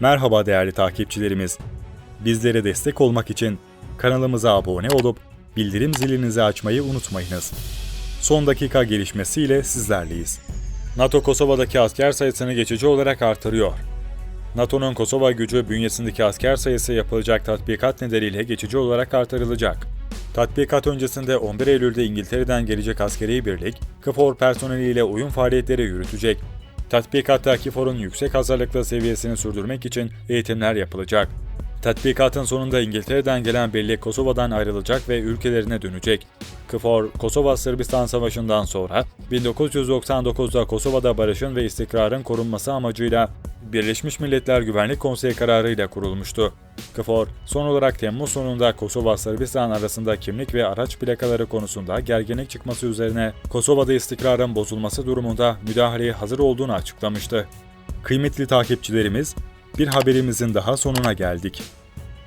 Merhaba değerli takipçilerimiz. Bizlere destek olmak için kanalımıza abone olup bildirim zilinizi açmayı unutmayınız. Son dakika gelişmesiyle sizlerleyiz. NATO Kosova'daki asker sayısını geçici olarak artırıyor. NATO'nun Kosova gücü bünyesindeki asker sayısı yapılacak tatbikat nedeniyle geçici olarak artırılacak. Tatbikat öncesinde 11 Eylül'de İngiltere'den gelecek askeri birlik, KFOR personeliyle uyum faaliyetleri yürütecek. Tatbikatta KFOR'un yüksek hazırlıklı seviyesini sürdürmek için eğitimler yapılacak. Tatbikatın sonunda İngiltere'den gelen birlik Kosova'dan ayrılacak ve ülkelerine dönecek. KFOR, Kosova-Sırbistan Savaşı'ndan sonra 1999'da Kosova'da barışın ve istikrarın korunması amacıyla Birleşmiş Milletler Güvenlik Konseyi kararıyla kurulmuştu. KFOR, son olarak Temmuz sonunda Kosova-Sırbistan arasında kimlik ve araç plakaları konusunda gerginlik çıkması üzerine Kosova'da istikrarın bozulması durumunda müdahaleye hazır olduğunu açıklamıştı. Kıymetli takipçilerimiz, bir haberimizin daha sonuna geldik.